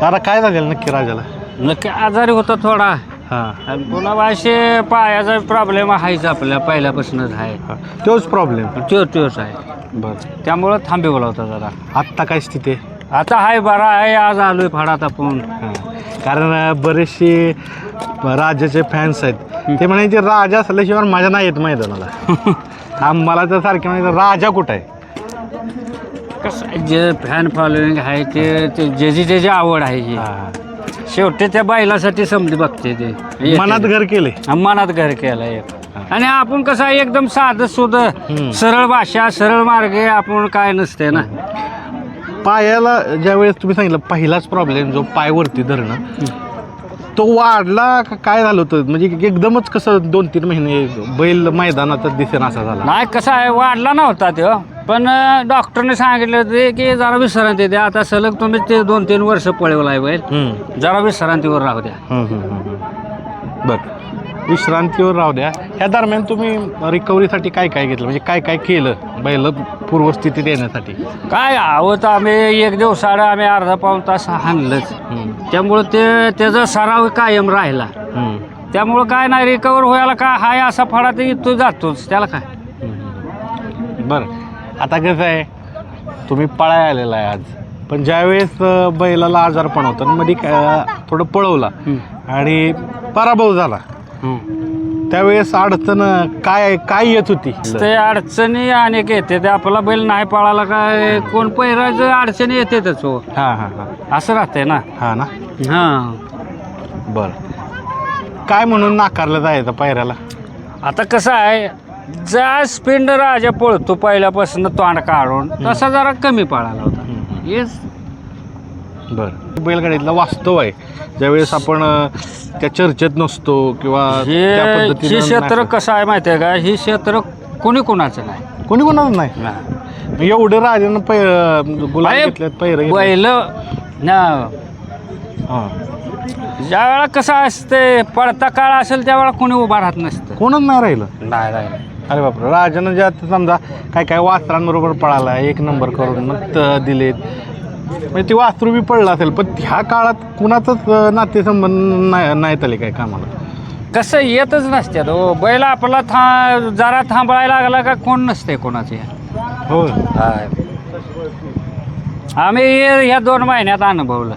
दादा काय झालेलं नक्की राजाला? नक्की आजारी होता थोडा. हां. आणि पुन्हा असे पायाचा प्रॉब्लेम आहेच आपल्या पहिल्यापासूनच आहे. तोच प्रॉब्लेम तो तोच आहे. बरं. त्यामुळं थांबवला होता जरा आत्ता काय स्थिती? आहे आता आहे बरा आहे आज आलोय फाडात आपण हां. कारण अं, बरेचसे राजाचे फॅन्स आहेत. ते म्हणायचे राजा असल्याशिवाय माझ्या नाही येत मैदानाला. आम्हाला तर सारखे म्हणायचं राजा कुठं आहे? कसं जे फॅन फॉलोईंग आहे ते ते ज्याची त्याची आवड आहे ही. शेवटी त्या बैलासाठी समजी बघते ते. येते. मनात घर केले. मनात घर केलं एक आणि आपण कसं आहे एकदम साधं सुध हम्म. सरळ भाषा सरळ मार्गे आपण काय नसते ना. पायाला ज्यावेळेस तुम्ही सांगितलं पहिलाच प्रॉब्लेम जो पाय वरती धरणं तो वाढला का काय झालं होतं? म्हणजे एकदमच कसं दोन तीन महिने बैल मैदानातच दिसेन असा झाला. नाही कसं आहे वाढला नव्हता तो. पण डॉक्टरने सांगितलं होते की जरा विश्रांती द्या. आता सलग तुम्ही ते दोन तीन वर्ष पळवलाय बैल हम्म. जरा विश्रांतीवर राहू द्या. हम्म, हम्म, हम्म, हम्म. बरं. विश्रांतीवर राहू द्या. ह्या दरम्यान तुम्ही रिकव्हरीसाठी काय काय घेतलं? म्हणजे काय काय केलं बैल पूर्वस्थितीत येण्यासाठी काय आवत आम्ही एक दिवसाड आम्ही अर्धा पाऊन तास हाणलंच. हम्म, त्यामुळं ते त्याचा सराव कायम राहिला. हम्म, त्यामुळं काय नाही रिकवर व्हायला काय हाय असा फळा ते तो जातोच. त्याला काय? हम्म. बरं. आता कसं आहे तुम्ही पळाय आलेला आहे आज. पण ज्यावेळेस बैलाला आजारपण होतं आणि मध्ये थोडं पळवला आणि पराभव झाला. त्यावेळेस अडचण काय काय येत होती? ते अडचणी अनेक येते ते आपला बैल नाही पळाला काय कोण पहिराचं अडचणी येतेच हो. हां हां हां. असं राहते ना. हां ना? हां. बरं. काय म्हणून नाकारलं जायचं पायऱ्याला आता कसं आहे जा स्पिंड राजा पळतो पहिल्यापासून तोंड काढून तसा जरा कमी पळाला होता. हेच बरं. बैलगाडीतला वास्तव आहे. ज्यावेळेस आपण अं, त्या चर्चेत नसतो किंवा हे त्या हे पद्धतीनं क्षेत्र नाही- कसं आहे माहिती आहे का? हे क्षेत्र कोणी कोणाचं नाही. कोणी कोणाच नाही. एवढे राजानं पै गुलाब अरे, घेतलेत पैर बैल ना. हां. ज्या वेळा कसं असते पडता काळ असेल त्यावेळेला कोणी उभा राहत नसतं. कोणच नाही राहिलं. नाही नाही. अरे बापरे राजानं जे आता समजा काय काय वास्त्रांबरोबर पळाला एक नंबर करून मग त- दिलेत. म्हणजे ते वास्त्रू बी पडलं असेल पण ह्या काळात कुणाचंच अं, नातेसंबंध नाही नाहीत आले काय कामाला? कसं येतच नसते तो बैल आपला था जरा थांबवायला लागला का कोण नसते कोणाचे? हो आम्ही हे- ह्या दोन महिन्यात अनुभवलं.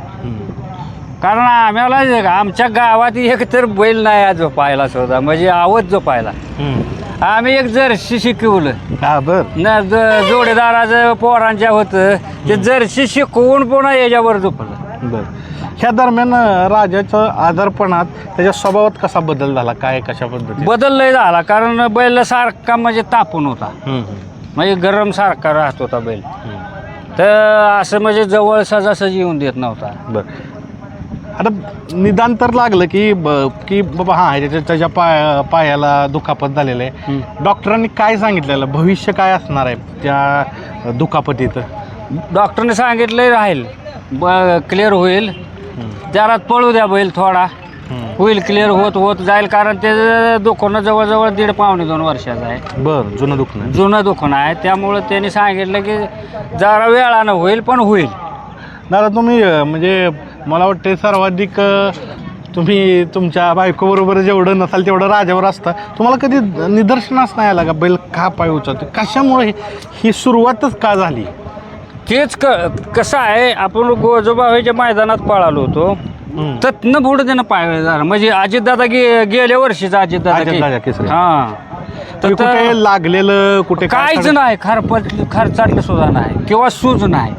कारण आम्हाला जे आमच्या गावात एक तर बैल नाही आज झोपायला सुद्धा म्हणजे आवत झोपायला. आम्ही एक जर्सी शिकवलं. हा बर. न ज- जोडीदाराचं पोरांच्या होतं ते जर्सी शिकवून पुन्हा याच्यावर झोपलं. बर. ह्या दरम्यान अं, राजाच्या आजारपणात त्याच्या स्वभावात कसा बदल झाला? काय कशा पद्धती बदल लय झाला कारण बैल सारखा म्हणजे तापून होता. म्हणजे गरम सारखा राहत होता बैल. तर असं म्हणजे जवळ सहजासहजी येऊन देत नव्हता. बर. आता निदान तर लागलं की ब- की बाबा हा त्याच्या त्याच्या पाय पायाला दुखापत झालेलं आहे. डॉक्टरांनी काय सांगितलेलं? भविष्य काय असणार आहे त्या दुखापतीचं? डॉक्टरने सांगितलं राहील. ब क्लिअर होईल. त्याला पळू द्या बैल थोडा. होईल क्लिअर होत होत जाईल कारण ते दुखणं जवळजवळ दीड पावणे दोन वर्षाचं आहे. बर जुनं दुखणं जुनं दुखणं आहे. त्यामुळं त्यांनी सांगितलं की जरा वेळानं होईल पण होईल. दादा तुम्ही अं, म्हणजे मला वाटते सर्वाधिक तुम्ही तुमच्या बायकोबरोबर जेवढं नसाल तेवढं राजावर असता. तुम्हाला कधी निदर्शनास नाही आला का? बैल का पाय उचलतो? कशामुळे ही- सुरुवातच का झाली? तेच क कसं आहे आपण गोजोबाईच्या मैदानात पळालो होतो. तत्न पुढे त्यानं पाय झाला. म्हणजे अजितदादा गे गेल्या वर्षीचा अजितदादा. हा. तर तर कुठे लागलेलं कुठे काहीच नाही खरपट खर्चाटलं सुद्धा नाही किंवा सूज नाही.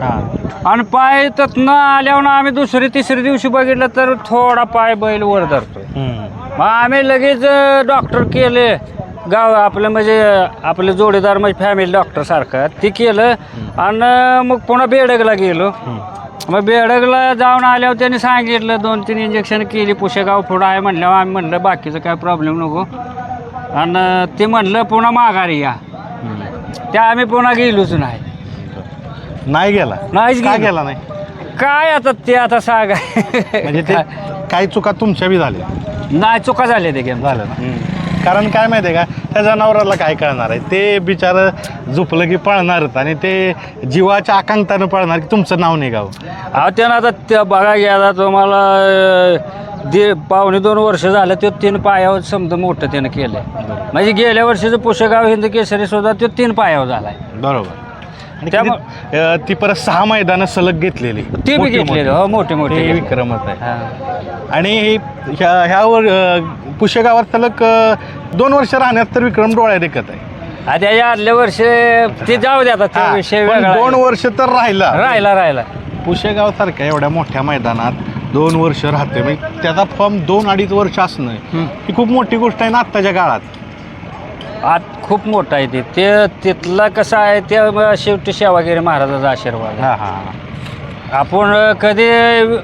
आणि पाय तत्न आल्यावर आम्ही दुसरी तिसरी दिवशी बघितलं तर थोडा पाय बैल वर धरतोय. हम्म. मग आम्ही लगेच डॉक्टर केले. गाव आपलं म्हणजे आपले जोडीदार म्हणजे फॅमिली डॉक्टर सारखं ते केलं. आणि मग पुन्हा बेडगला गेलो. मग बेडगला जाऊन आल्यावर त्यांनी सांगितलं दोन तीन इंजेक्शन केली पुशेगाव पुढं आहे म्हणल्यावर आम्ही म्हणलं बाकीचं काय प्रॉब्लेम नको. आणि ते म्हणलं पुन्हा माघारी या. त्या आम्ही पुन्हा गेलोच नाही. नाही गेला? नाहीच का गेलो. गेला नाही? काय आता ते आता सांगा. म्हणजे ते काही चुका तुमच्या बी झाल्या? नाही चुका झाल्या ते गेम झालं ना? कारण काय माहिती आहे का त्या जनावराला काय कळणार आहे? ते बिचारं झोपलं की पळणारच आणि ते जीवाच्या आकांक्षानं पळणार की तुमचं नाव निघावं. अहो त्यानं आता त्या बघा गेला तुम्हाला अं, दे पावणे दोन वर्ष झालं ते तीन पायावर समजा मोठं त्यानं केलंय म्हणजे गेल्या वर्षीचं पुष्यगाव हिंद केसरी सुद्धा तो तीन पायावर झालाय बरोबर आणि त्यामुळं- किती- अं, ती परत सहा मैदानं सलग घेतलेली ते बी मोठी- घेतलेलं मोठी. हो मोठे मोठे घेतले. विक्रमच आहे हा. आणि ह्या ह्यावर अं, सलग अं, दोन वर्ष राहण्यात तर विक्रम डोळ्या देखत आहे आता या आदल्या वर्षी ते जाऊ दे आता हा, ते विषय पण वेगळा दोन आहे. वर्ष तर राहिला राहिला राहिला पुशेगाव सारख्या एवढ्या मोठ्या मैदानात दोन वर्ष राहते म्हणजे त्याचा फॉर्म दोन अडीच वर्ष असणं. ही खूप मोठी गोष्ट आहे ना आत्ताच्या काळात आत खूप मोठं आहे ते ते तिथला कसं आहे ते शेवटी सेवागिरी महाराजाचा आशीर्वाद आहे. हा हा आपण कधी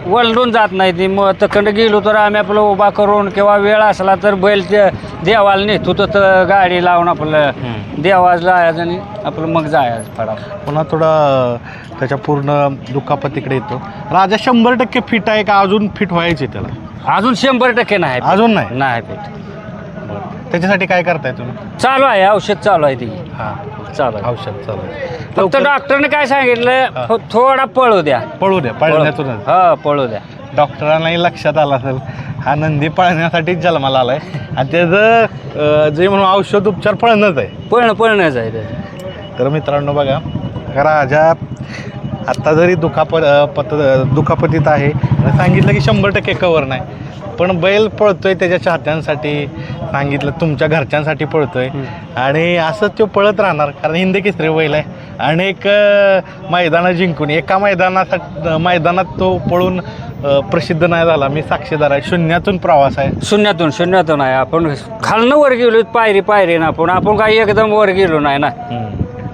वलडून जात नाही ती मग तखंड गेलो तर आम्ही आपलं उभा करून किंवा वेळ असला तर बैल ते देवाला नेतो तर गाडी लावून आपलं. देवाज लावायचं आणि आपलं मग जायचं फडा पुन्हा थोडा त्याच्या पूर्ण दुखापतीकडे येतो. राजा शंभर टक्के फिट आहे का? अजून फिट व्हायचे त्याला? अजून शंभर टक्के नाही अजून नाही? नाही पेट त्याच्यासाठी काय करताय तुम्ही? चालू आहे औषध चालू आहे ती. हा. चालू आहे. औषध चालू आहे. फक्त लवकर. डॉक्टरने काय सांगितलं? हा. थोडा पळू द्या. पळू द्या पळण्यातूनच. हा पळू द्या. डॉक्टरांनाही लक्षात आलं असेल. हा नंदी पळण्यासाठीच जन्माला आलाय. आणि त्याचं अं, जे म्हणून औषध उपचार पळणंच आहे. पळणं पळणंच आहे ते. तर मित्रांनो बघा राजा आत्ता जरी दुखापत अं, पत दुखापतीत आहे आणि सांगितलं की शंभर टक्के कवर नाही पण बैल पळतोय त्याच्या चाहत्यांसाठी सांगितलं तुमच्या घरच्यांसाठी पळतोय आणि असंच तो पळत राहणार कारण हिंद केसरी बैल आहे अनेक अं, मैदानं जिंकून एका मैदानासाठी मैदानात तो पळून प्रसिद्ध नाही झाला. मी साक्षीदार आहे. शून्यातून प्रवास आहे. शून्यातून शून्यातून आहे. आपण खालनं वर गेलो पायरी पायरी ना. आपण आपण काही एकदम वर गेलो नाही ना.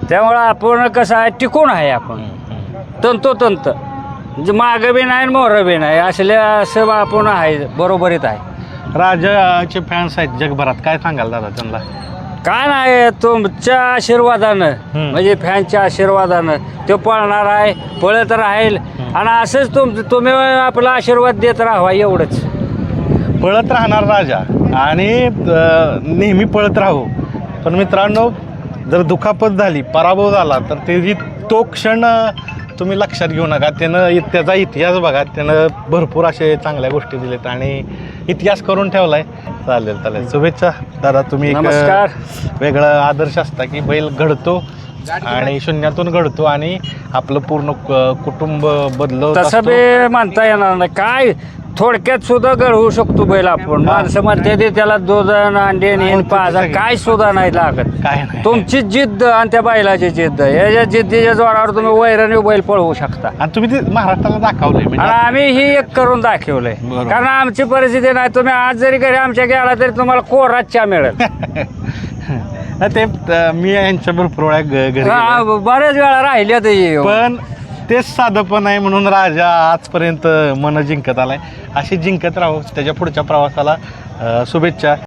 त्यामुळं आपण कसं आहे टिकून आहे आपण. तंतोतंत. म्हणजे मागं बी नाही मोरं बी नाही. असल्या असं आपण आहे बरोबरीत आहे. राजाचे फॅन्स आहेत जगभरात. काय सांगाल दादा त्यांना? काय नाही तुमच्या आशीर्वादानं. म्हणजे फॅनच्या आशीर्वादानं तो पळणार आहे पळत राहील. आणि असंच तुम तुम्ही आपला आशीर्वाद देत राहा एवढंच. पळत राहणार राजा. आणि अ, नेहमी पळत राहू. पण मित्रांनो जर दुखापत झाली पराभव झाला तर त्याची तो क्षण अ, तुम्ही लक्षात घेऊ नका. त्यानं इ- त्याचा इतिहास बघा. त्यानं भरपूर असे चांगल्या गोष्टी दिलेत आणि इतिहास करून ठेवलाय. चालेल चालेल. शुभेच्छा. दादा तुम्ही एक नमस्कार. वेगळा आदर्श असता की बैल घडतो आणि शून्यातून घडतो आणि आपलं पूर्ण क- कुटुंब बदलवत तसं असतो. बी म्हणता येणार नाही. काय? थोडक्यात सुद्धा घडवू शकतो बैल आपण. माणसं म्हणते ते त्याला आणि अंडे आणि हे पाजा काय सुद्धा नाही लागत. काय नाही. तुमची जिद्द आणि त्या बैलाची जिद्द. याच्या जिद्दीच्या जोरावर तुम्ही वैराने बैल पळवू शकता. आणि तुम्ही ते महाराष्ट्राला दाखवलंय आणि म्हणजे आम्ही ही एक करून दाखवलंय. बरोबर. कारण आमची परिस्थिती नाही. तुम्ही आज जरी घरी आमच्या गेला तरी तुम्हाला कोरात चहा मिळेल. नाही, ते अं, मी यांच्या भरपूर वेळा ग- घरी हा, गेलोय. बऱ्याच वेळा राहिल्या ते पण तेच साधंपण आहे म्हणून राजा आजपर्यंत मन जिंकत आलाय. अशी जिंकत राहू त्याच्या पुढच्या प्रवासाला शुभेच्छा.